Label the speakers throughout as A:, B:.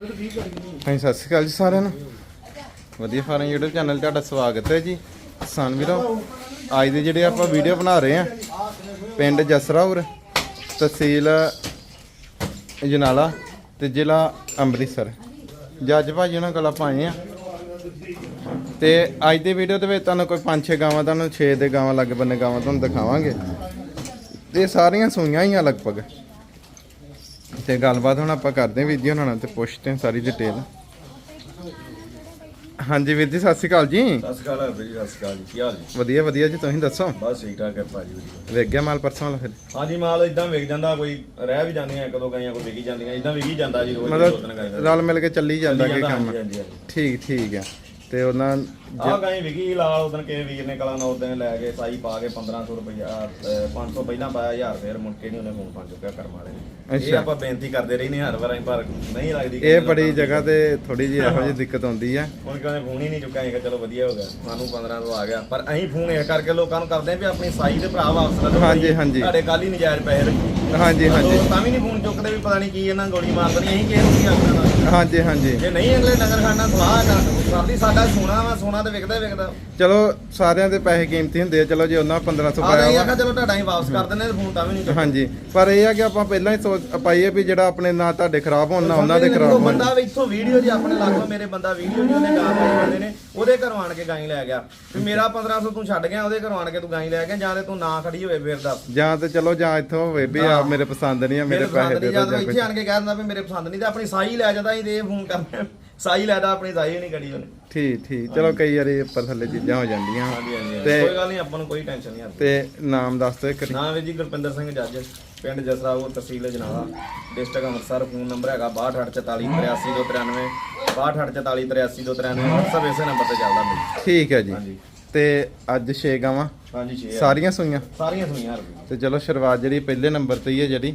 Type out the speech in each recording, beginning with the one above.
A: ਹਾਂਜੀ, ਸਤਿ ਸ਼੍ਰੀ ਅਕਾਲ ਜੀ ਸਾਰਿਆਂ ਨੂੰ। ਵਧੀਆ ਫਾਰਮ YouTube ਚੈਨਲ ਤੁਹਾਡਾ ਸਵਾਗਤ ਹੈ ਜੀ। ਕਿਸਾਨ ਵੀਰੋ, ਅੱਜ ਦੇ ਜਿਹੜੇ ਆਪਾਂ ਵੀਡੀਓ ਬਣਾ ਰਹੇ ਆ ਪਿੰਡ ਜਸਰਾਉਰ ਤਹਿਸੀਲ ਜਨਾਲਾ ਤੇ ਜ਼ਿਲ੍ਹਾ ਅੰਮ੍ਰਿਤਸਰ। ਜੱਜ ਭਾਜੀ ਉਹਨਾਂ ਕੋਲ ਆਪਾਂ ਆਏ ਆ, ਤੇ ਅੱਜ ਦੀ ਵੀਡੀਓ ਦੇ ਵਿੱਚ ਤੁਹਾਨੂੰ ਕੋਈ 5-6 ਗਾਵਾਂ, ਤੁਹਾਨੂੰ 6 ਦੇ ਗਾਵਾਂ ਲੱਗ ਬੰਨੇ ਗਾਵਾਂ ਤੁਹਾਨੂੰ ਦਿਖਾਵਾਂਗੇ। ਤੇ ਸਾਰੀਆਂ ਸੂਈਆਂ ਹੀ ਆ ਲਗਭਗ। ਤੇ ਗੱਲਬਾਤ ਹੁਣ ਆਪਾਂ ਕਰਦੇ ਹਾਂ ਉਹਨਾਂ ਨਾਲ ਤੇ ਪੁੱਛਦੇ ਹਾਂ ਸਾਰੀ ਡਿਟੇਲ ਹਾਂਜੀ ਵੀਰ ਜੀ ਸਤਿ ਸ਼੍ਰੀ ਅਕਾਲ ਜੀ।
B: ਸਤਿ ਸ਼੍ਰੀ ਅਕਾਲ ਵੀਰ ਜੀ ਸਤਿ ਸ਼੍ਰੀ ਅਕਾਲ ਜੀ। ਕੀ ਹਾਲ ਜੀ?
A: ਵਧੀਆ ਵਧੀਆ ਜੀ ਤੁਸੀਂ ਦੱਸੋ?
B: ਬਸ ਠੀਕ ਠਾਕ ਹੈ ਭਾਜੀ ਵਧੀਆ।
A: ਵੇਖ ਗਿਆ ਮਾਲ ਪਰਸੋਂ ਵਾਲਾ ਫਿਰ?
B: ਹਾਂਜੀ ਮਾਲ ਇਦਾਂ ਵਿਕ ਜਾਂਦਾ ਕੋਈ ਰਹਿ ਵੀ ਜਾਂਦੀਆਂ ਇੱਕ ਦੋ ਗਾਈਆਂ ਕੋਈ ਵਿਕੀ ਜਾਂਦੀਆਂ ਇਦਾਂ ਵਿਕੀ ਜਾਂਦਾ ਜੀ ਰੋਜ਼ ਦੋ ਤਿੰਨ
A: ਮਤਲਬ
B: ਗਾਈਆਂ
A: ਰਲ ਮਿਲ ਕੇ ਚੱਲੀ ਜਾਂਦਾ ਕੀ ਕੰਮ। ਠੀਕ ਠੀਕ ਆ। ਤੇ ਉਹਨਾਂ
B: ਆਹ ਗਾਈ ਵਿਕੀ ਲਾਲ ਉਦੋਂ ਕੇ ਵੀਰ ਨੇ ਕਲਾ ਨਾ ਉਦੋਂ ਲੈ ਕੇ ਸਾਈ ਪਾ ਕੇ 1500 ਰੁਪਇਆ 500 ਪਹਿਲਾਂ ਪਾਇਆ 1000 ਫੇਰ ਮੁੜ ਕੇ ਨਹੀਂ ਉਹਨੇ ਫੋਨ ਪਾ ਚੁੱਕਿਆ ਕਰਮ ਵਾਲੇ ਨੇ ਇਹ। ਆਪਾਂ ਬੇਨਤੀ ਕਰਦੇ ਰਹਿੰਦੇ ਹਰ ਵਾਰ ਪਰ ਨਹੀਂ ਲੱਗਦੀ
A: ਇਹ ਬੜੀ ਜਗ੍ਹਾ ਤੇ ਥੋੜੀ ਜਿਹੀ ਇਹੋ ਜਿਹੀ ਦਿੱਕਤ ਆਉਂਦੀ ਆ
B: ਹੁਣ ਕਹਿੰਦੇ ਫੋਨ ਹੀ ਨਹੀਂ ਚੁੱਕਿਆ ਇਹ ਚਲੋ ਵਧੀਆ ਹੋ ਗਿਆ ਸਾਨੂੰ 15 ਤੋਂ ਆ ਗਿਆ ਪਰ ਅਸੀਂ ਫੋਨ ਇਹ ਕਰਕੇ ਲੋਕਾਂ ਨੂੰ ਕਰਦੇ ਆਂ ਵੀ ਆਪਣੀ ਸਾਈ ਦੇ ਭਰਾ ਵਾਪਸ ਲੈ ਲਓ
A: ਹਾਂਜੀ। ਹਾਂਜੀ।
B: ਤੁਹਾਡੇ ਕੱਲ ਹੀ ਨਜਾਇਜ਼ ਪੈਸੇ ਰੱਖੀ
A: ਹਾਂਜੀ ਹਾਂਜੀ
B: ਤਾਂ ਵੀ ਨਹੀਂ ਫੋਨ ਚੁੱਕਦੇ ਵੀ ਪਤਾ ਨਹੀਂ ਕੀ ਇਹਨਾਂ ਗੋਲੀ ਮਾਰ ਦੇਣੀ ਅਸੀਂ ਕਿਸੇ ਨੂੰ ਕੀ ਆਖਣਾ।
A: ਹਾਂਜੀ ਹਾਂਜੀ।
B: ਜੇ ਨਹੀਂ ਅਗਲੇ ਨਗਰ ਖਾਨਾ ਸਲਾਹ ਕਰ ਕਰਦੀ ਸਾਡਾ ਸੋਨਾ ਵਾ ਸੋਨਾ ਤੇ ਵਿਕਦਾ ਹੀ ਵਿਕਦਾ।
A: ਚਲੋ ਸਾਰਿਆਂ ਦੇ ਪੈਸੇ ਕੀਮਤੀ ਹੁੰਦੇ ਆ। ਚਲੋ ਜੇ ਉਹਨਾਂ 1500
B: ਆ
A: ਪਾਇਆ ਵਾ।
B: ਆਖਾ ਚਲੋ ਤੁਹਾਡਾ ਹੀ ਵਾਪਸ ਕਰ ਦਿੰਦੇ ਫੋਨ ਤਾਂ ਵੀ ਨਹੀਂ ਚੁੱਕਦੇ।
A: ਹਾਂਜੀ ਪਰ ਇਹ ਆ ਕਿ ਆਪਾਂ ਪਹਿਲਾਂ ਹੀ ਸੋਚ ਪਾਈਏ ਵੀ ਜਿਹੜਾ ਆਪਣੇ ਨਾ ਤੁਹਾਡੇ ਖਰਾਬ ਹੋਣ ਨਾ ਉਹਨਾਂ ਦੇ ਖਰਾਬ ਹੋਣ।
B: ਬੰਦਾ ਵੀ ਇੱਥੋਂ ਵੀਡੀਓ ਜੀ ਆਪਣੇ ਲਾਗੋਂ ਮੇਰੇ ਬੰਦਾ ਵੀਡੀਓ ਜੀ ਉਹਨੇ ਗਾਂ ਪਾਈ ਬੰਦੇ ਨੇ ਉਹਦੇ ਘਰੋਂ ਆਣ ਕੇ ਗਾਂ ਲੈ ਗਿਆ। ਵੀ ਮੇਰਾ 1500 ਤੂੰ ਛੱਡ ਗਿਆ ਉਹਦੇ ਘਰੋਂ ਆਣ ਕੇ ਤੂੰ ਗਾਂ ਲੈ ਗਿਆ ਜਾਂ ਤੇ ਤੂੰ ਨਾ ਖੜੀ ਹੋਵੇ ਫਿਰ ਦੱਸ।
A: ਜਾਂ ਤੇ ਚਲੋ ਜਾਂ ਇੱਥੋਂ ਹੋਵੇ ਵੀ ਆ। ਮੇਰੇ ਪਸੰਦ ਨਹੀਂ ਆ ਮੇਰੇ ਪੈਸੇ ਦੇ ਦਿਓ
B: ਜਾਂ
A: ਜਾਂ
B: ਇੱਥੇ ਆਣ ਕੇ ਕਹਿ ਦਿੰਦਾ ਵੀ ਮੇਰੇ ਪਸੰਦ ਨਹੀਂ ਤੇ ਆਪਣੀ ਸਾਈ ਲੈ ਜਾਂਦਾ ਤੇ ਇਹ ਫੋਨ ਕਰਦਾ ਸਾਈ ਲੈਦਾ ਆਪਣੀ ਸਾਈ ਨਹੀਂ ਕੜੀ ਉਹਨੇ।
A: ਠੀਕ ਠੀਕ। ਚਲੋ ਕਈ ਵਾਰੀ ਉੱਪਰ ਥੱਲੇ ਚੀਜ਼ਾਂ ਹੋ ਜਾਂਦੀਆਂ।
B: ਹਾਂਜੀ ਕੋਈ ਗੱਲ ਨਹੀਂ ਆਪਾਂ ਨੂੰ ਕੋਈ ਟੈਨਸ਼ਨ ਨਹੀਂ ਆਉਂਦੀ।
A: ਤੇ ਨਾਮ ਦੱਸ ਦਿਓ ਇੱਕ।
B: ਨਾਮ ਹੈ ਜੀ ਗੁਰਪਿੰਦਰ ਸਿੰਘ ਜੱਜ ਪਿੰਡ ਜਸਰਾਓ ਤਹਿਸੀਲ Janala district Amritsar. Phone number ਹੈਗਾ 6284433293 6284433293 WhatsApp ਇਸੇ ਨੰਬਰ ਤੇ ਚੱਲਦਾ ਮੇਰੀ
A: ਠੀਕ ਹੈ ਜੀ। ਤੇ ਅੱਜ 6 ਗਾਵਾਂ।
B: ਹਾਂਜੀ ਛੇ
A: ਸਾਰੀਆਂ ਸੂਈਆਂ?
B: ਸਾਰੀਆਂ ਹਰਪੀ
A: ਤੇ ਚਲੋ ਸ਼ੁਰੂਆਤ ਜਿਹੜੀ ਪਹਿਲੇ ਨੰਬਰ ਤੇ ਹੀ ਹੈ ਜਿਹੜੀ।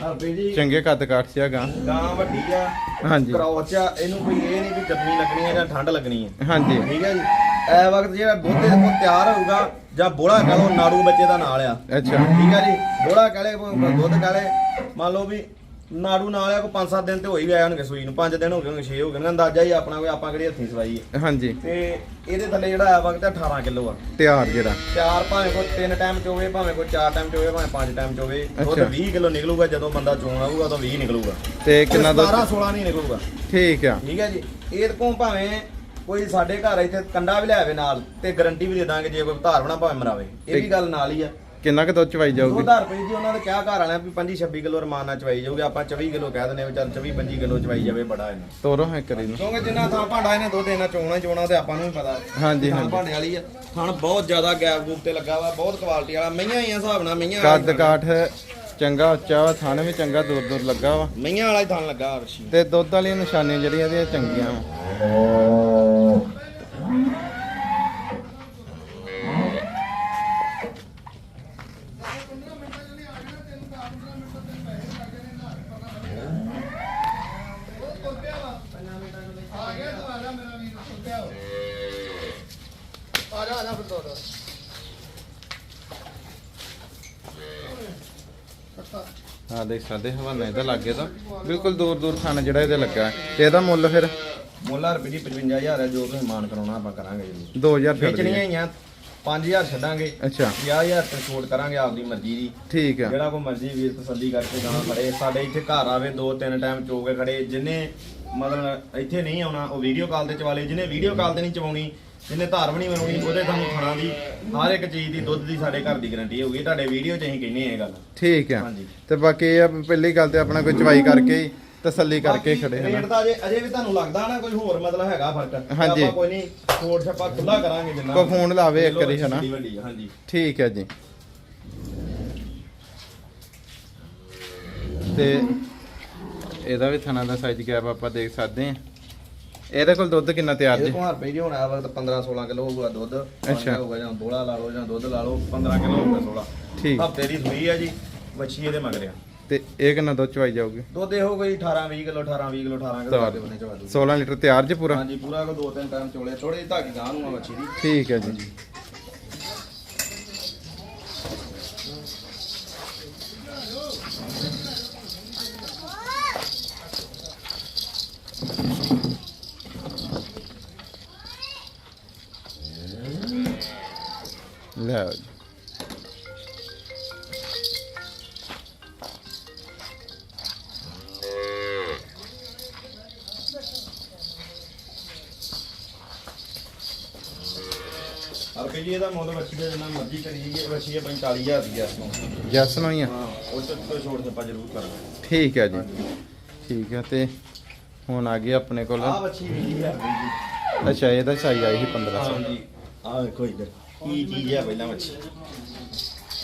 B: ਜੀ।
A: ਚੰਗੇ ਕੱਦ ਕਾਠ ਚ ਆ ਗਾਂ।
B: ਗਾਂ ਵੱਡੀ ਆ
A: ਹਾਂਜੀ।
B: ਕਰੌਚ ਆ ਇਹਨੂੰ ਕੋਈ ਇਹ ਨਹੀਂ ਵੀ ਗਰਮੀ ਲੱਗਣੀ ਹੈ ਜਾਂ ਠੰਡ ਲੱਗਣੀ ਹੈ।
A: ਹਾਂਜੀ।
B: ਠੀਕ ਹੈ ਜੀ। ਐ ਵਕਤ ਜਿਹੜਾ ਦੁੱਧ ਕੋਲ ਤਿਆਰ ਹੋਊਗਾ ਜਾਂ ਬੋਲਾ ਕਹ ਲਓ ਨਾੜੂ ਬੱਚੇ ਦਾ ਨਾਲ ਆ।
A: ਅੱਛਾ।
B: ਠੀਕ ਹੈ ਜੀ। ਬੋਲਾ ਕਹਲੇ ਦੁੱਧ ਕਹਲੇ ਮੰਨ ਲਓ ਵੀ ਨਾੜੂ ਨਾਲ ਆ ਕੋ 5-7 ਦਿਨ ਤੇ ਹੋ ਹੀ ਗਏ ਹੋਣਗੇ ਸੂਈ ਨੂੰ। 5 ਦਿਨ ਹੋ ਗਏ ਹੋਣਗੇ 6 ਹੋ ਗਏ ਹੋਣਗੇ ਅੰਦਾਜ਼ਾ ਹੀ ਆਪਣਾ ਕੋਈ ਆਪਾਂ ਕਿਹੜੀ ਹੱਥੀਂ ਸਵਾਈ ਹੈ।
A: ਹਾਂਜੀ।
B: ਤੇ ਇਹਦੇ ਥੱਲੇ ਜਿਹੜਾ ਆ ਵਕਤ 18 ਕਿਲੋ ਆ।
A: ਤਿਆਰ ਜਿਹੜਾ।
B: ਚਾਰ ਭਾਵੇਂ ਕੋਈ ਤਿੰਨ ਟਾਈਮ ਚ ਹੋਵੇ ਭਾਵੇਂ ਕੋਈ ਚਾਰ ਟਾਈਮ ਚ ਹੋਵੇ ਭਾਵੇਂ ਪੰਜ ਟਾਈਮ ਚ ਹੋਵੇ ਦੁੱਧ
A: ਅੱਛਾ।
B: 20 ਕਿਲੋ ਨਿਕਲੂਗਾ ਜਦੋਂ ਬੰਦਾ ਚੋਣ ਆਊਗਾ ਤਾਂ 20 ਨਿਕਲੂਗਾ।
A: ਤੇ ਕਿੰਨਾ ਦੁੱਧ?
B: 17 16 ਨਹੀਂ ਨਿਕਲੂਗਾ।
A: ਠੀਕ ਆ।
B: ਠੀਕ ਹੈ ਜੀ। ਇਹ ਕੋਂ ਭਾਵੇਂ ਕੋਈ ਸਾਡੇ ਘਰ ਇੱਥੇ ਕੰਡਾ ਵੀ ਲੈ ਆਵੇ ਨਾਲ ਤੇ ਗਾਰੰਟੀ ਵੀ ਦੇ ਦਾਂਗੇ ਜੇ ਕੋਈ ਧਾਰ ਬਣਾ ਭਾਵੇਂ ਮਰਾਵੇ। ਇਹ ਵੀ ਗੱਲ ਨਾਲ ਹੀ ਆ।
A: ਕਿੰਨਾ ਕੁ ਦੁੱਧ ਚਵਾਈ ਜਾਊਗੀ?
B: 2000 ਰੁਪਏ ਜੀ ਉਹਨਾਂ ਦੇ ਕਿਆ ਘਰ ਵਾਲਿਆਂ ਵੀ 25 26 ਕਿਲੋ ਰਮਾਨ ਚਵਾਈ ਜਾਊਗੀ। ਆਪਾਂ 24 ਕਿਲੋ ਕਹਿ ਦਿੰਦੇ ਆ ਵੀ ਚੱਲ 24 25 ਕਿਲੋ ਚਵਾਈ ਜਾਵੇ ਬੜਾ ਇਹਨਾਂ।
A: ਤੋਰੋ ਹੈ ਕਰੀ ਨੂੰ
B: ਕਿਉਂਕਿ ਜਿੰਨਾ ਥਾਂ ਭਾਂਡਾ ਇਹਨੇ ਦੁੱਧ ਇਹਨਾਂ ਚੋਣਾ ਹੀ ਚੋਣਾ ਤੇ ਆਪਾਂ ਨੂੰ ਵੀ ਪਤਾ।
A: ਹਾਂਜੀ
B: ਥਾਂ
A: ਹਾਂਜੀ।
B: ਭਾਂਡੇ ਵਾਲੀ ਆ। ਥਣ ਬਹੁਤ ਜ਼ਿਆਦਾ ਗੈਪ ਗੂਪ ਤੇ ਲੱਗਾ ਵਾ ਬਹੁਤ ਕੁਆਲਿਟੀ ਵਾਲਾ। ਮਈਆਂ ਹੀ ਆ ਹਿਸਾਬ ਨਾਲ ਮਈਆਂ ਵਾਲਾ ਹੀ
A: ਕੱਦ
B: ਥਣ।
A: ਕਾਠ ਚੰਗਾ ਉੱਚਾ ਵਾ ਥਾਣੇ ਵੀ ਚੰਗਾ ਦੂਰ ਦੂਰ ਲੱਗਾ ਵਾ।
B: ਮਈਆਂ ਵਾਲਾ ਹੀ ਥਣ ਲੱਗਾ ਅਰਸ਼ੀ
A: ਤੇ ਦੁੱਧ ਵਾਲੀਆਂ ਨਿਸ਼ਾਨੀਆਂ ਜਿਹੜੀਆਂ ਇਹਦੀਆਂ ਚੰਗੀਆਂ ਵਾ। ਹਾਂ ਦੇਖ ਸਕਦੇ ਹਵਾਨਾ ਇਹਦਾ ਲੱਗੇ ਤਾਂ। ਬਿਲਕੁਲ ਦੂਰ ਦੂਰ ਥਾਣਾ ਜਿਹੜਾ ਇਹਦੇ ਲੱਗਾ। ਹੈ। ਤੇ ਇਹਦਾ ਮੁੱਲ ਫਿਰ?
B: ਮੁੱਲਾ ਰੁਪਏ ਜੀ 55000 ਹੈ ਜੋ ਤੁਸੀਂ ਮਾਨ ਕਰਾਉਣਾ ਆਪਾਂ ਕਰਾਂਗੇ ਜੀ।
A: 2000 ਛੱਡ
B: ਵੇਚਣੀਆਂ ਹੀ ਆ 5000 ਛੱਡਾਂਗੇ।
A: ਅੱਛਾ।
B: 50000 ਤੇ ਛੋਟ ਕਰਾਂਗੇ ਆਪਦੀ ਮਰਜ਼ੀ ਦੀ।
A: ਠੀਕ ਆ।
B: ਜਿਹੜਾ ਕੋ ਮਰਜ਼ੀ ਵੀਰ ਤਸੱਲੀ ਕਰਕੇ ਗਾਣਾ ਖੜੇ ਸਾਡੇ ਇੱਥੇ ਘਰ ਆਵੇ ਦੋ ਤਿੰਨ ਟਾਈਮ ਚੋ ਕੇ ਖੜੇ ਜਿੰਨੇ ਮਤਲਬ ਇੱਥੇ ਨਹੀਂ ਆਉਣਾ ਉਹ ਵੀਡੀਓ ਕਾਲ ਤੇ ਚਵਾਲੇ ਜਿਹਨੇ ਵੀਡੀਓ ਕਾਲ ਤੇ ਨਹੀਂ ਚਵਾਉਣੀ ਜਿਹਨੇ ਧਾਰ ਵੀ ਨਹੀਂ ਬਣਾਉਣੀ ਉਹਦੇ ਤੁਹਾਨੂੰ ਖਾਣਾ ਦੀ ਹਰ ਇੱਕ ਚੀਜ਼ ਦੀ ਦੁੱਧ ਦੀ ਸਾਡੇ ਘਰ ਦੀ ਗਾਰੰਟੀ ਹੋਊਗੀ। ਤੁਹਾਡੇ ਵੀਡੀਓ 'ਚ ਅਸੀਂ ਕਹਿੰਨੇ ਇਹ ਗੱਲ।
A: ਠੀਕ ਆ।
B: ਹਾਂਜੀ।
A: ਤੇ ਬਾਕੀ ਇਹ ਆ ਵੀ ਪਹਿਲੀ ਗੱਲ ਤੇ ਆਪਣਾ ਕੋਈ ਚਵਾਈ ਕਰਕੇ ਹੀ ਤਸੱਲੀ ਕਰਕੇ ਹੀ ਖੜੇ
B: ਰੇਟ
A: ਹਨਾ
B: ਦਾ ਅਜੇ ਅਜੇ ਵੀ ਤੁਹਾਨੂੰ ਲੱਗਦਾ ਨਾ ਕੋਈ ਹੋਰ ਮਤਲਬ ਹੈਗਾ ਫ਼ਰਕ। ਤੇ
A: ਹਾਂਜੀ।
B: ਆਪਾਂ ਕੋਈ ਨਹੀਂ ਛੋਟ ਛੱਪਾ ਖੁੱਲਾ ਕਰਾਂਗੇ ਜਿੰਨਾ
A: ਕੋਈ ਫੋਨ ਲਾਵੇ ਇੱਕ ਵਾਰੀ ਹਨਾ।
B: ਵੱਡੀ ਵੱਡੀ, ਹਾਂਜੀ।
A: ਠੀਕ ਹੈ ਜੀ। ਤੇ ਇਹਦਾ ਵੀ ਥਣਾ ਦਾ ਸਾਈਜ਼ ਗੈਪ ਆਪਾਂ ਦੇਖ ਸਕਦੇ ਹਾਂ। ਇਹਦੇ ਕੋਲ ਦੁੱਧ ਕਿੰਨਾ ਤਿਆਰ
B: ਇਹਦੇ
A: ਜੀ?
B: ਕੋਲ ਰੁਪਏ ਜੀ ਹੁਣ? ਵਕਤ 15 16 ਕਿਲੋ ਹੋਊਗਾ ਦੁੱਧ।
A: ਅੱਛਾ।
B: ਹੋਊਗਾ ਜਾਂ ਦੋਲਾ ਲਾ ਲਓ ਜਾਂ ਦੁੱਧ ਲਾ ਲਓ 15 ਕਿਲੋ ਹੋਊਗਾ 16
A: ਠੀਕ।
B: ਹਫ਼ਤੇ ਦੀ ਸੂਈ ਆ ਜੀ ਵੱਛੀ ਇਹਦੇ ਮਗਰਿਆ
A: ਤੇ ਇਹ ਕਿੰਨਾ ਦੁੱਧ ਚਵਾਈ ਜਾਊਗੀ?
B: ਦੁੱਧ ਇਹੋ ਕੋਈ 18 20 ਕਿਲੋ 18 20 ਕਿਲੋ 18 ਕਿਲੋ ਦੇ ਬਣੇ ਚਵਾ ਦੂ
A: 16 ਲੀਟਰ ਤਿਆਰ ਜੀ ਪੂਰਾ?
B: ਹਾਂਜੀ ਪੂਰਾ ਕੋ ਦੋ ਤਿੰਨ ਟਾਈਮ ਚੋਲੇ। ਥੋੜੇ ਧਾਗੀ ਗਾਂ ਨੂੰ ਆ ਵੱਛੀ ਦੀ।
A: ਠੀਕ ਹੈ ਜੀ। ਲੈ ਆਓ ਜੀ
B: ਰੁਪਏ ਜੀ ਇਹਦਾ ਮੁੱਲ ਬੱਚੀ ਦਾ ਜਿੰਨਾ ਮਰਜ਼ੀ ਕਰੀ ਜੀ ਬੱਚੀ ਹੈ 45000 ਦੀ ਇਸ ਨੂੰ
A: ਜੈਸ ਨੂੰ ਹੀ ਆ
B: ਹਾਂ ਉਹ ਚ ਤੋਂ ਛੋੜ ਆਪਾਂ ਜ਼ਰੂਰ ਕਰਾਂਗੇ
A: ਠੀਕ ਹੈ ਜੀ ਠੀਕ ਹੈ ਤੇ ਹੁਣ ਆ ਗਈ ਆਪਣੇ ਕੋਲ
B: ਆਹ ਬੱਚੀ ਵੀ ਹੈ ਜੀ
A: ਅੱਛਾ ਇਹਦਾ ਸਾਈ ਆਈ ਸੀ 1500
B: ਹਾਂਜੀ ਆਹ ਵੇਖੋ ਇੱਧਰ ਕੀ ਚੀਜ਼ ਹੈ ਪਹਿਲਾਂ ਮੱਛੀ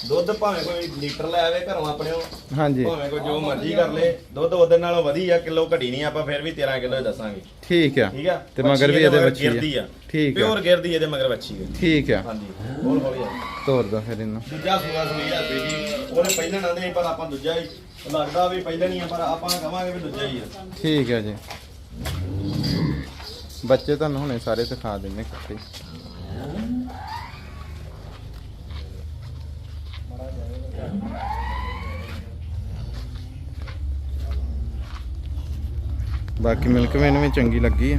B: ਦੁੱਧ ਭਾਵੇਂ ਕੋਈ ਲੀਟਰ ਲੈ ਆਵੇ ਘਰੋਂ ਆਪਣੇ ਉਹ
A: ਹਾਂਜੀ।
B: ਭਾਵੇਂ ਕੋਈ ਜੋ ਮਰਜ਼ੀ ਕਰ ਲੇ ਦੁੱਧ ਉਹਦੇ ਨਾਲੋਂ ਵਧੀਆ ਕਿਲੋ ਘਟੀ ਨਹੀਂ ਆਪਾਂ ਫਿਰ ਵੀ 13 ਕਿਲੋ ਦੱਸਾਂਗੇ।
A: ਠੀਕ ਆ।
B: ਠੀਕ ਆ?
A: ਤੇ ਮਗਰ ਵੀ ਇਹਦੇ ਬੱਚੀ
B: ਗਿਰਦੀ ਆ।
A: ਠੀਕ ਆ।
B: ਪਿਓਰ ਗਿਰਦੀ ਇਹਦੇ ਮਗਰ ਬੱਚੀ ਹੈ
A: ਠੀਕ ਆ।
B: ਹਾਂਜੀ ਹੋਰ ਹੌਲੀ ਆ
A: ਤੋਰ ਦੋ ਫਿਰ ਇਹਨੂੰ।
B: ਦੂਜਾ ਸੂਆ ਸੂਈ ਆ ਬੇਜੀ ਉਹਨੇ ਪਹਿਲਾਂ ਨਾ ਦੇ ਪਰ ਆਪਾਂ ਦੂਜਾ ਹੀ ਲੱਗਦਾ ਵੀ ਪਹਿਲਾਂ ਨਹੀਂ ਆ ਪਰ ਆਪਾਂ ਕਹਾਂਗੇ ਵੀ ਦੂਜਾ ਹੀ ਆ।
A: ਠੀਕ ਹੈ ਜੀ। ਬੱਚੇ ਤੁਹਾਨੂੰ ਹੁਣੇ ਸਾਰੇ ਦਿਖਾ ਦਿੰਨੇ ਇਕੱਠੇ ਬਾਕੀ ਮਿਲਕ ਵੇਨ ਵੀ ਚੰਗੀ ਲੱਗੀ ਆ।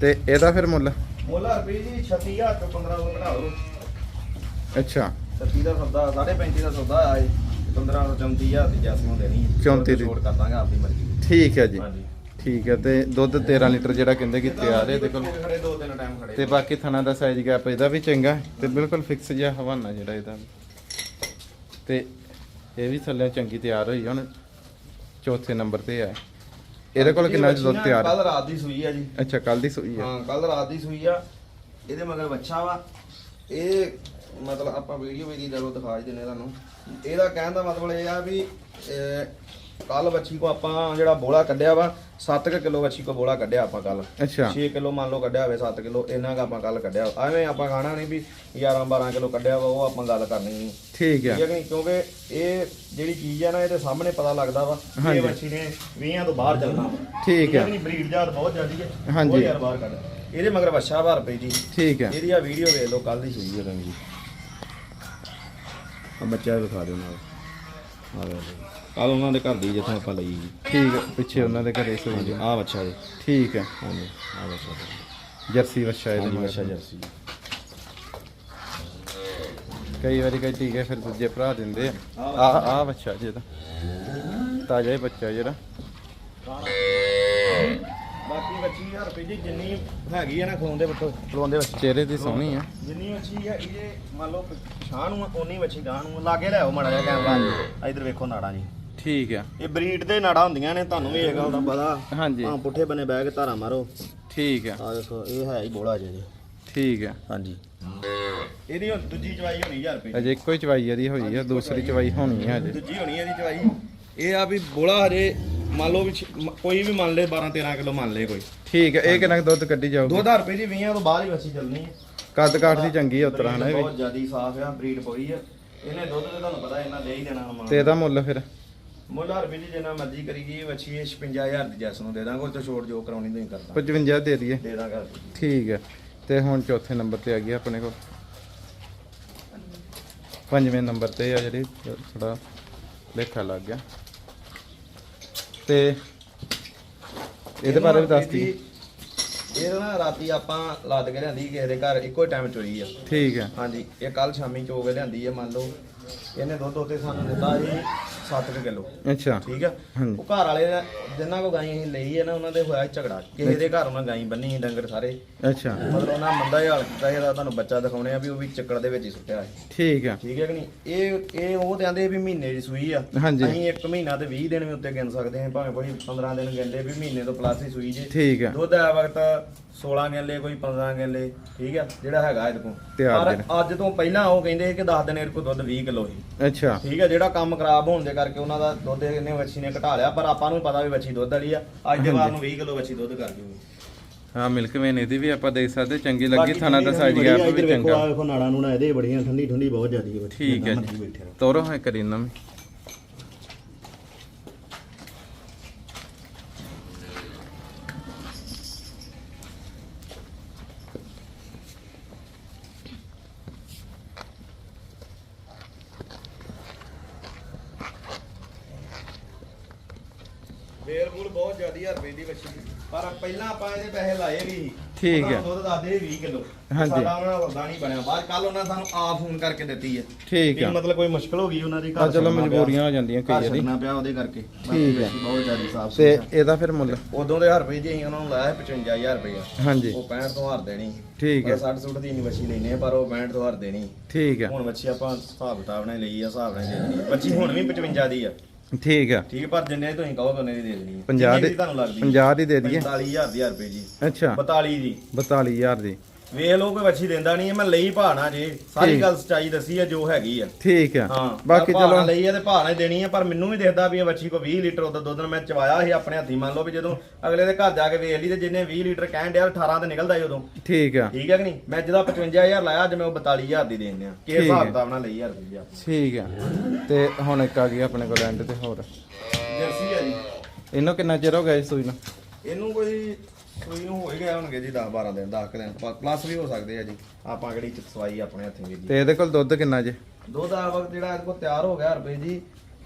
A: ਤੇ ਇਹਦਾ ਫਿਰ ਮੁੱਲ?
B: ਮੋਲਾ ਰੁਪਏ ਜੀ 36000 ਤੋਂ 1500 ਘਟਾ ਲਓ।
A: ਅੱਛਾ।
B: 36 ਦਾ ਸੌਦਾ 35 ਦਾ ਸੌਦਾ ਆ 15 ਤੋਂ 34000 ਦੀ ਜੈਸਮੋਂ ਦੇਣੀ ਹੈ।
A: 34 ਦੀ।
B: ਛੋੜ ਕਰ ਦਾਂਗੇ ਆਪਦੀ ਮਰਜ਼ੀ।
A: ਠੀਕ ਹੈ ਜੀ।
B: ਹਾਂਜੀ।
A: ਠੀਕ ਹੈ ਤੇ ਦੁੱਧ 13 ਲੀਟਰ ਜਿਹੜਾ ਕਹਿੰਦੇ ਕਿ ਤਿਆਰ ਹੈ ਇਹਦੇ ਕੋਲ
B: ਖੜੇ ਦੋ ਤਿੰਨ ਟਾਈਮ ਖੜੇ।
A: ਤੇ ਬਾਕੀ ਥਣਾ ਦਾ ਸਾਈਜ਼ ਗੈਪ ਇਹਦਾ ਵੀ ਚੰਗਾ ਤੇ ਬਿਲਕੁਲ ਫਿਕਸ ਜਿਹਾ ਹਵਾਨਾ ਜਿਹੜਾ ਇਹਦਾ। ਤੇ ਇਹ ਵੀ ਥੱਲੇ ਚੰਗੀ ਤਿਆਰ ਹੋਈ ਹੁਣ ਚੌਥੇ ਨੰਬਰ ਤੇ ਹੈ ਇਹਦੇ ਕੋਲ ਕਿੰਨਾ ਦੁੱਧ ਤਿਆਰ?
B: ਕੱਲ? ਰਾਤ ਦੀ ਸੂਈ ਆ ਜੀ।
A: ਅੱਛਾ ਕੱਲ ਦੀ ਸੂਈ ਹੈ
B: ਹਾਂ ਕੱਲ ਰਾਤ ਦੀ ਸੂਈ ਆ। ਇਹਦੇ ਮਗਰ ਬੱਚਾ ਵਾ। ਇਹ ਮਤਲਬ ਆਪਾਂ ਵੀਡੀਓ ਵੀ ਦੀ ਦਰੋ ਦਿਖਾ ਦਿੰਨੇ ਤੁਹਾਨੂੰ। ਇਹਦਾ ਕਹਿਣ ਦਾ ਮਤਲਬ ਇਹ ਆ ਵੀ ਕੱਲ ਬੱਚੀ ਕੋ ਆਪਾਂ ਜਿਹੜਾ ਬੋਲਾ ਕੱਢਿਆ ਵਾ 7 ਕਿਲੋ ਬੱਚੀ ਕੋ ਬੋਲਾ ਕੱਢਿਆ ਆਪਾਂ ਕੱਲ
A: ਅੱਛਾ।
B: 6 ਕਿਲੋ ਮੰਨ ਲਓ ਕੱਢਿਆ ਹੋਵੇ 7 ਕਿਲੋ ਇੰਨਾ ਕੁ ਆਪਾਂ ਕੱਲ ਕੱਢਿਆ। ਐਵੇਂ ਆਪਾਂ ਖਾਣਾ ਨਹੀਂ ਵੀ 11 12 ਕਿਲੋ ਕੱਢਿਆ ਵਾ ਉਹ ਆਪਾਂ ਗੱਲ ਕਰਨੀ ਨਹੀਂ।
A: ਠੀਕ
B: ਠੀਕ ਹੈ
A: ਹੈ
B: ਕਿ ਨਹੀਂ? ਕਿਉਂਕਿ ਇਹ ਜਿਹੜੀ ਚੀਜ਼ ਆ ਨਾ ਇਹਦੇ ਸਾਹਮਣੇ ਪਤਾ ਲੱਗਦਾ ਵਾ। ਇਹ ਬੱਚੀ ਨੇ 20 ਤੋਂ ਬਾਹਰ ਚੱਲਣਾ ਵਾ।
A: ਠੀਕ ਹੈ।
B: ਨਹੀਂ ਬਰੀਡ ਜਾਤ ਬਹੁਤ ਜ਼ਿਆਦੀ ਹੈ
A: ਹਾਂਜੀ।
B: ਉਹ ਯਾਰ ਬਾਹਰ ਕੱਢ। ਇਹਦੇ ਮਗਰ ਬੱਚਾ ਭਰ ਪਈ ਜੀ।
A: ਠੀਕ ਹੈ
B: ਇਹਦੀ ਆ ਵੀਡੀਓ ਵੇਖ ਲਓ ਕੱਲ ਦੀ ਸੂਈ ਹੈ ਜੀ ਆ ਬੱਚਾ ਵੀ ਵਿਖਾ ਦਿਓ ਨਾਲ। ਆ ਵੇ ਕੱਲ ਉਹਨਾਂ ਦੇ ਘਰ ਦੀ ਜਿੱਥੋਂ ਆਪਾਂ ਲਈ ਜੀ
A: ਠੀਕ ਹੈ ਪਿੱਛੇ ਉਹਨਾਂ ਦੇ ਘਰੇ ਸੂਈ ਜੀ
B: ਆ ਬੱਚਾ ਜੀ
A: ਠੀਕ ਹੈ।
B: ਹਾਂਜੀ ਆ ਬੱਚਾ
A: ਜਰਸੀ ਵੱਛਾ ਇਹਦੇ।
B: ਬੱਚਾ ਜਰਸੀ।
A: ਕਈ ਵਾਰੀ ਕਈ ਟੀਕੇ ਫਿਰ ਦੂਜੇ ਭਰਾ ਦਿੰਦੇ ਆ। ਆ ਆ ਬੱਚਾ ਜਿਹਦਾ ਤਾਜ਼ਾ ਹੀ ਬੱਚਾ ਜਿਹੜਾ
B: ਬਾਕੀ ਬੱਚੀ ਹਜ਼ਾਰ ਰੁਪਏ ਦੀ ਜਿੰਨੀ ਹੈਗੀ ਆ ਨਾ ਖਵਾਉਂਦੇ ਬੱਚੋ। ਖਵਾਉਂਦੇ ਬੱਚੇ।
A: ਚਿਹਰੇ ਦੀ ਸੋਹਣੀ ਆ।
B: ਜਿੰਨੀ ਮੱਛੀ ਹੈ ਇਹ ਮੰਨ ਲਓ ਛਾਂ ਨੂੰ ਆ, ਓਨੀ ਮੱਛੀ ਗਾਂ ਨੂੰ ਆ। ਲਾਗੇ ਲੈ ਆਓ ਮਾੜਾ ਜਿਹਾ ਕੈਮਰਾ ਇਧਰ ਵੇਖੋ ਨਾੜਾਂ ਜੀ।
A: ਠੀਕ ਆ।
B: ਇਹ ਬਰੀਡ ਦੇ ਨਾੜਾਂ ਹੁੰਦੀਆਂ ਨੇ ਤੁਹਾਨੂੰ ਵੀ ਇਹ ਗੱਲ ਦਾ ਪਤਾ।
A: ਹਾਂਜੀ।
B: ਹਾਂ ਪੁੱਠੇ ਬੰਨੇ ਬਹਿ ਕੇ ਧਾਰਾ ਮਾਰੋ।
A: ਠੀਕ ਆ।
B: ਆ ਦੇਖੋ ਇਹ ਹੈ ਹੀ ਬੋਲਾ ਜੇ ਜੀ।
A: ਠੀਕ ਆ।
B: ਹਾਂਜੀ। ਇਹਦੀ ਹੁਣ ਦੂਜੀ ਚਵਾਈ ਹੋਣੀ 1000 ਰੁਪਏ
A: ਅਜੇ ਇੱਕੋ ਹੀ ਚਵਾਈ ਇਹਦੀ ਹੋਈ ਆ ਦੂਸਰੀ ਚਵਾਈ ਹੋਣੀ ਆ। ਅਜੇ।
B: ਦੂਜੀ ਹੋਣੀ ਇਹਦੀ ਚਵਾਈ। ਇਹ ਆ ਵੀ ਬੋਲਾ ਹਜੇ ਮੰਨ ਲਓ ਵੀ ਛ- ਕੋਈ ਵੀ ਮੰਨ ਲੇ 12 13 ਕਿਲੋ ਮੰਨ ਲੇ ਕੋਈ।
A: ਠੀਕ ਆ ਇਹ ਕਿੰਨਾ ਕੁ ਦੁੱਧ ਕੱਢੀ ਜਾਊਗੀ?
B: 2000 ਰੁਪਏ ਦੀ 20 ਤੋਂ ਬਾਹਰ ਹੀ ਬੱਚੀ ਚੱਲਣੀ ਹੈ
A: ਕੱਦ ਕਾਠ ਦੀ ਚੰਗੀ ਆ ਉਤਰਾ ਹਨਾ ਇਹ ਵੀ।
B: ਬਹੁਤ ਜ਼ਿਆਦੀ ਸਾਫ਼ ਆ ਬਰੀਡ ਪਈ ਆ। ਇਹਨੇ ਦੁੱਧ ਤੇ ਤੁਹਾਨੂੰ ਪਤਾ ਇਹਨਾਂ ਦੇ ਹੀ ਦੇਣਾ
A: ਤੇ ਇਹਦਾ ਮੁੱਲ ਫਿਰ?
B: ਮੁੱਲ ਹਰ ਵੀ ਜਿੰਨਾ ਮਰਜ਼ੀ ਕਰੀ ਗਈ ਇਹ 56000 ਦੀ ਜੈਸ ਨੂੰ ਦੇ ਦਾਂਗੇ ਉਹ ਤੋਂ ਛੋੜ ਜੋ ਕਰਾਉਣੀ ਨਹੀਂ ਕਰਦਾ।
A: 55 ਦੇ ਦਈਏ।
B: ਦੇ ਦਾਂਗਾ
A: ਠੀਕ ਹੈ। ਤੇ ਹੁਣ ਚੌਥੇ ਨੰਬਰ ਤੇ ਆ ਗਈ ਆਪਣੇ ਕੋਲ। ਪੰਜਵੇਂ ਨੰਬਰ ਤੇ ਆ ਜਿਹੜੀ ਥੋੜਾ ਲੇਖਾ ਲੱਗ ਗਿਆ। ਤੇ ਇਹਦੇ ਬਾਰੇ ਵੀ ਦੱਸ ਦੀ
B: ਇਹ ਨਾ ਰਾਤੀ ਆਪਾਂ ਲੱਦ ਕੇ ਲਿਆਂਦੀ ਕਿਸੇ ਦੇ ਘਰ ਇੱਕੋ ਹੀ ਟਾਈਮ ਚੋਈ ਆ।
A: ਠੀਕ ਹੈ।
B: ਹਾਂਜੀ ਇਹ ਕੱਲ ਸ਼ਾਮੀ ਚੋ ਕੇ ਲਿਆਂਦੀ ਆ ਮੰਨ ਲਓ। ਇਹਨੇ ਦੁੱਧ ਉੱਤੇ ਸਾਨੂੰ ਦਿੱਤਾ ਸੀ। 7 ਕਿਲੋ।
A: ਅੱਛਾ।
B: ਠੀਕ ਆ?
A: ਹਾਂਜੀ।
B: ਉਹ ਘਰ ਵਾਲੇ ਦਾ- ਜਿਨ੍ਹਾਂ ਕੋ ਗਾਈ ਅਸੀਂ ਲਈ ਹੈ ਨਾ ਉਹਨਾਂ ਦੇ ਹੋਇਆ ਝਗੜਾ। ਕਿਸੇ ਦੇ ਘਰ ਉਹਨਾਂ ਗਾਈ ਬੰਨੀ ਸੀ ਡੰਗਰ ਸਾਰੇ।
A: ਅੱਛਾ।
B: ਮਤਲਬ ਉਹਨਾਂ ਮੰਦਾ ਹਾਲ ਕੀਤਾ ਇਹਦਾ ਤੁਹਾਨੂੰ ਬੱਚਾ ਦਿਖਾਉਣੇ ਆ ਵੀ ਉਹ ਵੀ ਚੱਕੜ ਦੇ ਵਿੱਚ ਹੀ ਸੁੱਟਿਆ ਹੈ
A: ਠੀਕ ਹੈ
B: ਠੀਕ ਹੈ ਕਿ ਨਹੀਂ? ਇਹ ਇਹ ਉਹ ਤੇ ਆਂਦੇ ਵੀ ਮਹੀਨੇ ਦੀ ਸੂਈ ਆ।
A: ਹਾਂਜੀ।
B: ਅਸੀਂ ਇੱਕ ਮਹੀਨਾ ਤੇ 20 ਦਿਨ ਵੀ ਉੱਤੇ ਗਿਣ ਸਕਦੇ ਹਾਂ ਭਾਵੇਂ ਕੋਈ 15 ਦਿਨ ਗਿਣਦੇ ਵੀ ਮਹੀਨੇ ਤੋਂ ਪਲੱਸ ਹੀ ਸੂਈ ਜੇ।
A: ਠੀਕ ਹੈ
B: ਦੁੱਧ ਆ ਵਕਤ 16 ਗਿਣਲੇ ਕੋਈ 15 ਗਿਣਲੇ ਠੀਕ ਆ ਜਿਹੜਾ ਹੈਗਾ ਇਹਦੇ ਕੋਲ।
A: ਤਿਆਰ
B: ਪਰ
A: ਜਿਹੜਾ।
B: ਅੱਜ ਤੋਂ ਪਹਿਲਾਂ ਉਹ ਕਹਿੰਦੇ ਸੀ ਕਿ 10 ਦਿਨ ਇਹਦੇ ਕੋਲ ਦੁੱਧ 20 ਕਿਲੋ ਸੀ।
A: ਅੱਛਾ।
B: ਠੀਕ ਆ ਜਿਹੜਾ ਕੰਮ ਖਰਾਬ ਹੋਣ ਦੇ ਕਰਕੇ ਉਹਨਾਂ ਦਾ ਦੁੱਧ ਇਹਨੇ ਵੱਛੀ ਨੇ ਘਟਾ ਲਿਆ ਪਰ ਆਪਾਂ ਨੂੰ ਪਤਾ ਵੀ ਵੱਛੀ ਦੁੱਧ ਵਾਲੀ ਆ। ਅੱਜ ਦੇ ਵਾਰ ਨੂੰ 20 ਕਿਲੋ ਵੱਛੀ ਦੁੱਧ ਕਰ ਜੂਗੀ।
A: ਹਾਂ ਮਿਲਕ ਵੇਨ ਇਹਦੀ ਵੀ ਆਪਾਂ ਦੇਖ ਸਕਦੇ ਚੰਗੀ ਲੱਗੀ ਥਾਣਾ ਦਾ ਸਾਈਜ਼ ਗੈਪ ਵੀ ਚੰਗਾ।
B: ਵੇਖੋ ਨਾੜਾ ਨੂੜਾ ਇਹਦੇ ਬੜੀਆਂ ਠੰਡੀ ਠੰਡੀ ਬਹੁਤ ਜ਼ਿਆਦੀ ਹੈ
A: ਠੀਕ ਹੈ ਜੀ। ਤੋਰੋ ਹੈ ਕਰੀਨਾ ਵੀ
B: 55000 ਰੁਪਏ ਦੀ ਵੱਛੀ ਪਰ ਪਹਿਲਾਂ ਆਪਾਂ ਇਹਦੇ ਪੈਸੇ ਲਾਏ ਵੀ।
A: ਠੀਕ ਹੈ।
B: ਦੁੱਧ ਦੱਸਦੇ 20 ਕਿਲੋ।
A: ਹਾਂਜੀ।
B: ਸਾਡਾ ਉਹਨਾਂ ਦਾ ਉਦਾਂ ਨਹੀਂ ਬਣਿਆ। ਬਾਅਦ ਕੱਲ ਉਹਨਾਂ ਸਾਨੂੰ ਆ ਫੋਨ ਕਰਕੇ ਦਿੱਤੀ ਹੈ।
A: ਠੀਕ ਆ।
B: ਮਤਲਬ ਕੋਈ ਮੁਸ਼ਕਲ ਹੋ ਗਈ ਉਹਨਾਂ ਦੀ
A: ਆ ਚਲੋ। ਮਜਬੂਰੀਆਂ ਹੋ ਜਾਂਦੀਆਂ
B: ਘਰ
A: ਕਈ ਵਾਰੀ।
B: ਛੱਡਣਾ ਪਿਆ ਉਹਦੇ ਕਰਕੇ।
A: ਠੀਕ ਹੈ।
B: ਬਹੁਤ ਜ਼ਿਆਦਾ ਸਾਫ਼
A: ਤੇ ਇਹਦਾ ਫਿਰ ਮੁੱਲ?
B: ਉਦੋਂ ਦੇ ਹਰ ਰੁਪਏ ਜੀ ਅਸੀਂ ਉਹਨਾਂ ਨੂੰ ਲਾਇਆ 55000 ਰੁਪਏ।
A: ਹਾਂਜੀ।
B: ਉਹ 65 ਤੋਂ ਹਾਰ ਦੇਣੀ।
A: ਠੀਕ ਹੈ।
B: 60 ਸੁੱਟ ਦੀ ਨਹੀਂ ਵੱਛੀ ਲੈਨੇ ਆ, ਪਰ ਉਹ 65 ਤੋਂ ਹਾਰ ਦੇਣੀ।
A: ਠੀਕ ਹੈ।
B: ਹੁਣ ਵੱਛੀ ਆਪਾਂ ਹਿਸਾਬ ਕਿਤਾਬ ਨਾਲ ਲਈ ਆ ਹਿਸਾਬ ਨਾਲ ਦੇਣੀ ਆ। ਵੱਛੀ ਹੁਣ ਵੀ 55 ਦੀ ਆ।
A: ਠੀਕ ਹੈ
B: ਠੀਕ ਪਰ ਜਿੰਨੇ ਤੁਸੀਂ ਕਹੋਗੇ ਉਹਨੇ ਦੀ ਦੇ ਦੇਣੀ ਆ।
A: 50
B: ਜਿੰਨੇ
A: ਦੀ
B: ਤੁਹਾਨੂੰ ਲੱਗਦੀ
A: 50 ਦੀ ਦੇ ਦਈਏ।
B: 45000 ਦੀ ਰੁਪਏ ਜੀ।
A: ਅੱਛਾ।
B: 42 ਦੀ।
A: 42000 ਦੀ।
B: ਵੇਖ ਲਓ ਕੋਈ ਵੱਛੀ ਦਿੰਦਾ ਨਹੀਂ ਹੈ, ਮੈਂ ਲਈ ਭਾਣਾ ਜੇ। ਸਾਰੀ। ਗੱਲ ਸੱਚਾਈ ਦੱਸੀ ਆ ਜੋ ਹੈਗੀ ਆ
A: ਠੀਕ ਹੈ।
B: ਹਾਂ
A: ਬਾਕੀ ਚਲੋ।
B: ਲਈ ਆ ਤੇ ਭਾਣਾ ਹੀ ਦੇਣੀ ਆ ਪਰ ਮੈਨੂੰ ਵੀ ਦਿਖਦਾ ਵੀ ਇਹ ਵੱਛੀ ਕੋ 20 ਲੀਟਰ ਉਹਦਾ ਦੁੱਧ ਮੈਂ ਚਵਾਇਆ ਸੀ ਆਪਣੇ ਹੱਥੀ ਮੰਨ ਲਓ ਵੀ ਜਦੋਂ ਅਗਲੇ ਦੇ ਘਰ ਜਾ ਕੇ ਵੇਖ ਲਈ ਤੇ ਜਿੰਨੇ 20 ਲੀਟਰ ਕਹਿਣ ਡਿਆ 18 ਤੇ ਨਿਕਲਦਾ ਹੀ ਉਦੋਂ।
A: ਠੀਕ ਹੈ।
B: ਠੀਕ ਹੈ ਕਿ ਨਹੀਂ? ਮੈਂ ਜਿਹਦਾ 55000 ਲਾਇਆ ਅੱਜ ਮੈਂ ਉਹ 42000 ਦੀ ਦੇਣ ਆ ਕਿ ਹਿਸਾਬ
A: ਹੈ।
B: ਕਿਤਾਬ ਨਾਲ ਲਈ ਯਾਰ ਰੁਪਈਆ
A: ਠੀਕ ਹੈ। ਤੇ ਹੁਣ ਇੱਕ ਆ ਗਈ ਆਪਣੇ ਕੋਲ ਐਂਡ ਤੇ ਹੋਰ।
B: ਜਰਸੀ ਆ ਜੀ।
A: ਇਹਨੂੰ ਕਿੰਨਾ ਚਿਰ ਹੋ ਗਿਆ ਇਸ ਸੂਈ ਨੂੰ?
B: ਸੂਈ ਨੂੰ ਹੋ ਹੀ ਗਿਆ ਹੋਣਗੇ ਜੀ 10 12 ਦਿਨ 10 ਦਿਨ। ਪਲੱਸ ਵੀ ਹੋ ਸਕਦੇ ਆ ਜੀ। ਆਪਾਂ ਕਿਹੜੀ ਚ ਸਵਾਈ ਆਪਣੇ ਹੱਥੀਂ ਵੀ ਜੀ?
A: ਤੇ ਇਹਦੇ ਕੋਲ ਦੁੱਧ ਕਿੰਨਾ ਜੇ?
B: ਦੁੱਧ ਆ ਵਕਤ ਜਿਹੜਾ ਇਹਦੇ ਕੋਲ ਤਿਆਰ ਹੋ ਗਿਆ ਰੁਪਏ ਜੀ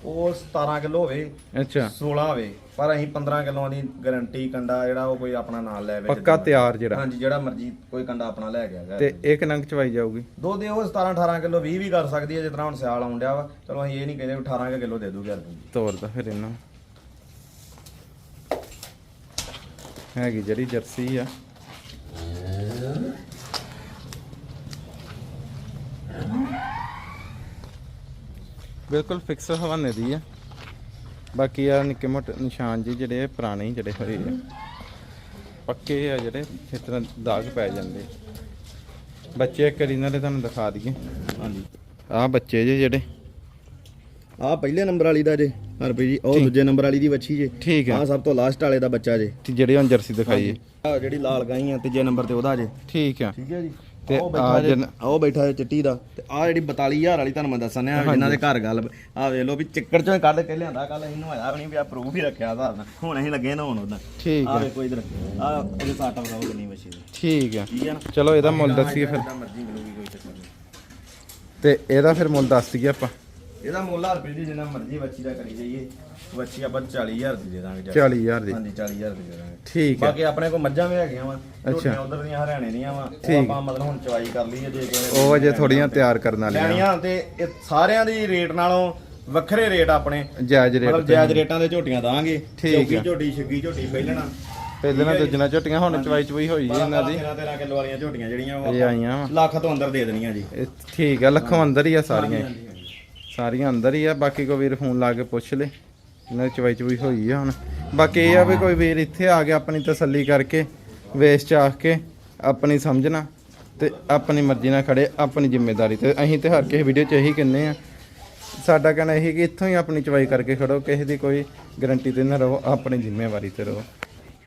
B: ਉਹ 17 ਕਿਲੋ ਹੋਵੇ
A: ਅੱਛਾ।
B: 16 ਹੋਵੇ। ਪਰ ਅਸੀਂ 15 ਕਿਲੋਆਂ ਦੀ ਗਾਰੰਟੀ ਕੰਡਾ ਜਿਹੜਾ ਉਹ ਕੋਈ ਆਪਣਾ ਨਾਲ ਲੈ ਵਿੱਚ
A: ਪੱਕਾ ਤਿਆਰ ਜਿਹੜਾ।
B: ਹਾਂਜੀ ਜਿਹੜਾ ਮਰਜ਼ੀ ਕੋਈ ਕੰਡਾ ਆਪਣਾ ਲੈ ਗਿਆ। ਹੈਗਾ
A: ਤੇ ਇਹ ਕਿੰਨਾ ਕੁ ਚਵਾਈ ਜਾਊਗੀ?
B: ਦੁੱਧ ਇਹ ਉਹ 17 18 ਕਿਲੋ 20 ਵੀ ਕਰ ਸਕਦੀ ਹੈ ਜਿਸ ਤਰ੍ਹਾਂ ਹੁਣ ਸਿਆਲ ਆਉਣ ਡਿਆ ਵਾ। ਚਲੋ ਅਸੀਂ ਇਹ ਨਹੀਂ ਕਹਿੰਦੇ ਵੀ 18 ਕਿਲੋ ਦੇ ਦੂਗੇ
A: ਤੋਰ ਦਾ ਫਿਰ ਇਹਨੂੰ ਹੈਗੀ ਜਿਹੜੀ ਜਰਸੀ ਆ। ਬਿਲਕੁਲ ਫਿਕਸ ਹਵਾਨੇ ਦੀ ਆ। ਬਾਕੀ ਆ ਨਿੱਕੇ ਮੋਟੇ ਨਿਸ਼ਾਨ ਜੀ ਜਿਹੜੇ ਆ, ਪੁਰਾਣੇ ਜਿਹੜੇ ਹੋਏ ਆ। ਪੱਕੇ ਆ ਜਿਹੜੇ ਇਸ ਤਰ੍ਹਾਂ ਦਾਗ ਪੈ ਜਾਂਦੇ। ਬੱਚੇ ਇੱਕ ਵਾਰੀ ਇਹਨਾਂ ਦੇ ਤੁਹਾਨੂੰ ਦਿਖਾ ਦਈਏ।
B: ਹਾਂਜੀ।
A: ਆਹ ਬੱਚੇ ਜੇ ਜਿਹੜੇ।
B: ਆ ਪਹਿਲੇ ਨੰਬਰ ਵਾਲੀ ਦਾ ਜੇ। ਰੁਪਏ ਜੀ ਉਹ। ਦੂਜੇ ਨੰਬਰ ਵਾਲੀ ਦੀ ਵੱਛੀ ਜੇ।
A: ਠੀਕ ਆ।
B: ਆ ਸਭ ਤੋਂ ਲਾਸਟ ਵਾਲੇ ਦਾ ਬੱਚਾ ਜੇ।
A: ਤੇ ਜਿਹੜੇ ਹੁਣ ਜਰਸੀ ਦਿਖਾਈਏ।
B: ਆ ਜਿਹੜੀ ਲਾਲ ਗਾਈ ਆ ਤੀਜੇ ਨੰਬਰ ਤੇ ਉਹਦਾ ਜੇ।
A: ਠੀਕ ਆ।
B: ਠੀਕ ਹੈ ਜੀ।
A: ਤੇ ਜਨ-
B: ਉਹ ਬੈਠਾ ਚਿੱਟੀ ਦਾ। ਤੇ ਆ ਜਿਹੜੀ 42000 ਵਾਲੀ ਤੁਹਾਨੂੰ ਮੈਂ ਦੱਸਣ ਆ ਜਿਨ੍ਹਾਂ ਦੇ ਘਰ ਗੱਲ ਆ ਵੇਖ ਲਓ ਵੀ ਚਿੱਕੜ ਚੋਂ ਹੀ ਕੱਢ ਕੇ ਲਿਆਂਦਾ ਕੱਲ ਨਵਾਇਆ ਵੀ ਨਹੀਂ ਵੀ ਆ ਪ੍ਰੂਫ ਹੀ ਰੱਖਿਆ ਨਾਲ। ਹੁਣ ਅਸੀਂ ਲੱਗੇ ਨਹਾਉਣ ਉਹਦਾ
A: ਠੀਕ
B: ਆ
A: ਆ।
B: ਵੇਖੋ ਇਧਰ। ਆ ਉਹਦੇ ਸਾਟਾ ਵਗਾਓ ਕਿੰਨੀ ਦੀ।
A: ਠੀਕ ਆ।
B: ਹੈ ਨਾ?
A: ਚਲੋ ਇਹਦਾ ਮੁੱਲ ਦੱਸੀਏ ਫਿਰ।
B: ਕੋਈ ਚੱਕਰ
A: ਤੇ ਇਹਦਾ ਫਿਰ ਮੁੱਲ ਦੱਸ ਦਈਏ ਆਪਾਂ।
B: ਇਹਦਾ ਮੁੱਲ ਹਰ ਰੁਪਏ ਜਿੰਨਾ ਮਰਜ਼ੀ ਬੱਚੀ ਦਾ ਕਰੀ ਜਾਈਏ। ਬੱਚੀ ਆਪਾਂ 40000 ਦੀ ਦੇ ਦਾਂਗੇ ਜਾ ਕੇ।
A: 40000 ਦੀ।
B: ਹਾਂਜੀ 40000 ਦੀ ਦੇ ਦਾਂਗੇ।
A: ਠੀਕ ਆ
B: ਬਾਕੀ ਆਪਣੇ ਕੋਲ ਮੱਝਾਂ ਵੀ ਹੈਗੀਆਂ ਵਾ। ਝੋਟੀਆਂ ਉਧਰ ਦੀਆਂ ਹਰਿਆਣੇ ਦੀਆਂ ਵਾ
A: ਠੀਕ।
B: ਆਪਾਂ ਮਤਲਬ ਹੁਣ ਚਵਾਈ ਕਰ ਲਈਏ ਜੇ ਕਿਸੇ
A: ਉਹ ਅਜੇ ਥੋੜੀਆਂ ਤਿਆਰ ਕਰਨ ਵਾਲੀਆਂ।
B: ਲੈਣੀਆਂ ਤੇ ਇਹ ਸਾਰਿਆਂ ਦੀ ਰੇਟ ਨਾਲੋਂ ਵੱਖਰੇ ਰੇਟ ਆਪਣੇ।
A: ਜਾਇਜ਼ ਰੇਟ
B: ਮਤਲਬ ਜਾਇਜ਼ ਰੇਟਾਂ ਦੇ ਝੋਟੀਆਂ ਦਾਂਗੇ।
A: ਠੀਕ
B: ਚੌਕੀ
A: ਆ।
B: ਝੋਟੀ ਛੱਗੀ ਝੋਟੀ ਪਹਿਲਣਾ।
A: ਪਹਿਲੇ ਨਾਲ ਦੂਜਣਾ ਝੋਟੀਆਂ ਹੁਣ ਚਵਾਈ ਚਵਾਈ ਹੋਈ ਜੀ ਇਹਨਾਂ ਦੀ।
B: 13 13 ਕਿਲੋ ਵਾਲੀਆਂ ਝੋਟੀਆਂ ਜਿਹੜੀਆਂ ਉਹ
A: ਇਹ
B: ਆਪਾਂ
A: ਆਈਆਂ ਵਾ।
B: ਲੱਖ ਤੋਂ ਅੰਦਰ ਦੇ ਦੇਣੀਆਂ ਜੀ।
A: ਇਹ ਠੀਕ ਆ ਲੱਖੋਂ ਅੰਦਰ ਹੀ ਆ ਸਾਰੀਆਂ। ਹੀ।
B: ਹਾਂਜੀ, ਹਾਂਜੀ।
A: ਸਾਰੀਆਂ ਅੰਦਰ ਹੀ ਆ, ਬਾਕੀ ਕੋਈ ਵੀਰ ਫੋਨ ਲਾ ਕੇ ਪੁੱਛ ਲੇ। ਇਹਨਾਂ ਦੀ ਚਵਾਈ ਚਵਾਈ ਹੋਈ ਆ ਹੁਣ। ਬਾਕੀ ਇਹ ਆ ਵੀ ਕੋਈ ਵੀਰ ਇੱਥੇ ਆ ਕੇ ਆਪਣੀ ਤਸੱਲੀ ਕਰਕੇ, ਵੇਸ ਚ ਆਖ ਕੇ, ਆਪਣੀ ਸਮਝਣਾ ਤੇ ਆਪਣੀ ਮਰਜ਼ੀ ਨਾਲ ਖੜੇ, ਆਪਣੀ ਜ਼ਿੰਮੇਵਾਰੀ ਤੇ। ਅਸੀਂ ਤੇ ਹਰ ਕਿਸੇ ਵੀਡੀਓ 'ਚ ਇਹੀ ਕਹਿੰਨੇ ਆ। ਸਾਡਾ ਕਹਿਣਾ ਇਹੀ ਕਿ ਇੱਥੋਂ ਹੀ ਆਪਣੀ ਚਵਾਈ ਕਰਕੇ ਖੜੋ, ਕਿਸੇ ਦੀ ਕੋਈ ਗਰੰਟੀ ਤੇ ਨਾ ਰਹੋ, ਆਪਣੀ ਜ਼ਿੰਮੇਵਾਰੀ ਤੇ ਰਹੋ।